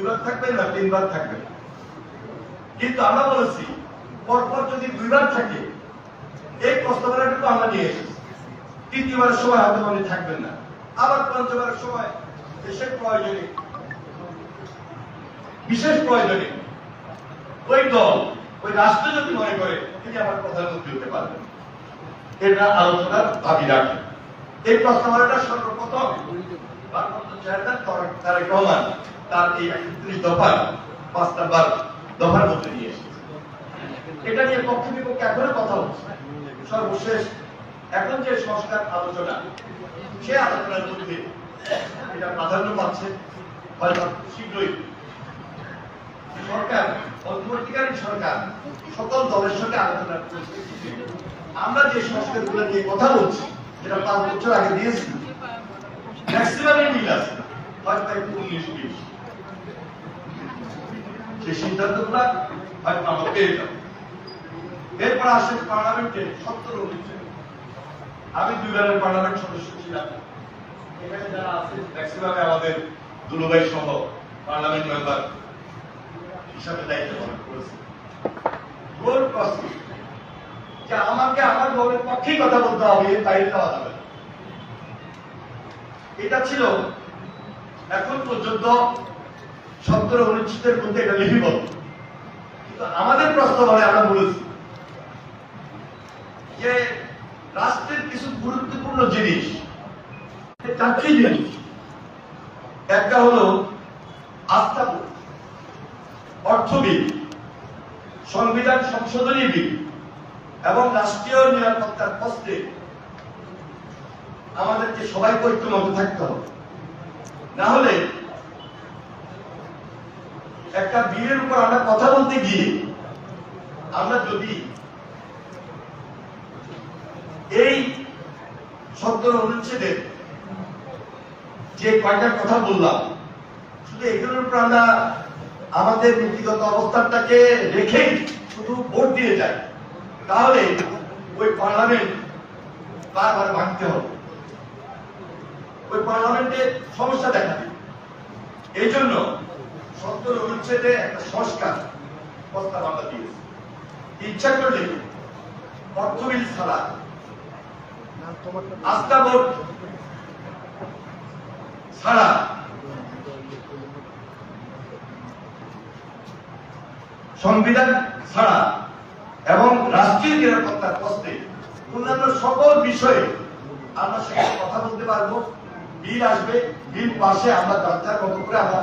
দুইবার থাকবে না তিনবার থাকবে কিন্তু আমরা বলেছি, পরপর যদি দুইবার থাকে, এই প্রস্তাবনাটুকু আমরা নিয়ে এসেছি। তৃতীয়বারের সময় উনি থাকবেন না। আবার পঞ্চবারের সময় প্রয়োজনে, বিশেষ প্রয়োজনে ওই দল, ওই রাষ্ট্র যদি মনে করে, তিনি আমার প্রধানমন্ত্রী হতে পারবেন। এটা আলোচনার দাবি রাখে। এই প্রস্তাবনাটা সর্বপ্রথম তারেক রহমান তার এই একত্রিশ দফার পাঁচ নাম্বার দফার মধ্যে নিয়ে এসেছে। এটা নিয়ে পক্ষ বিপক্ষে এখনও কথা হচ্ছে সর্বশেষ এখন যে সংস্কার আলোচনা, সে আলোচনার মধ্যে এটা প্রাধান্য পাচ্ছে হয়তো শীঘ্রই। সরকার, অন্তর্বর্তীকালীন সরকার সকল দলের সঙ্গে আলোচনা করছে। আমরা যে সংস্কারগুলো নিয়ে কথা বলছি, যেটা পাঁচ বছর আগে দিয়েছি, ম্যাক্সিমামই মিল আছে। হয়তো একটু উনিশ বিশ সেই সিদ্ধান্তগুলো হয়তো আমরা পেয়ে যাব এরপর আসে পার্লামেন্টে সত্তর অনুচ্ছেদ আমি দুইবারের পার্লামেন্ট সদস্য ছিলাম। এখানে যারা আছে ম্যাক্সিমামে আমাদের সহ পার্লামেন্ট মেম্বার হিসাবে দায়িত্ব পালন করেছে। গোল যে আমাকে আমার দলের পক্ষেই কথা বলতে হবে বাইরে যাওয়া যাবে। এটা ছিল এখন পর্যন্ত সত্তর অনুচ্ছেদের মধ্যে এটা লিপিবদ্ধ। কিন্তু আমাদের প্রস্তাবনায় আমরা বলেছি যে রাষ্ট্রের কিছু গুরুত্বপূর্ণ জিনিস চারটি জিনিস। একটা হলো আস্থা ভোট, অর্থ বিল সংবিধান সংশোধনী বিল এবং রাষ্ট্রীয় নিরাপত্তার প্রশ্নে আমাদেরকে সবাই ঐক্যমত থাকতে হবে। না হলে একটা বিলের উপর আমরা কথা বলতে গিয়ে আমরা যদি এই সত্তর অনুচ্ছেদের যে কয়টা কথা বললাম, শুধু এগুলোর উপর আমরা আমাদের নীতিগত অবস্থানটাকে রেখেই শুধু ভোট দিয়ে যাই, তাহলে ওই পার্লামেন্ট বারবার ভাঙতে হবে। ওই পার্লামেন্টে সমস্যা দেখা দিবে। এই জন্য সত্তর অনুচ্ছেদে একটা সংস্কার প্রস্তাব আমরা দিয়েছি। ইচ্ছা করলে অর্থ বিল ছাড়া আস্থা ভোট ছাড়া সংবিধান ছাড়া এবং রাষ্ট্রীয় নিরাপত্তার প্রশ্নে অন্যান্য সকল বিষয়ে আমরা সেখানে কথা বলতে পারব। বিল আসবে বিল পাশে আমরা মতো করে আমরা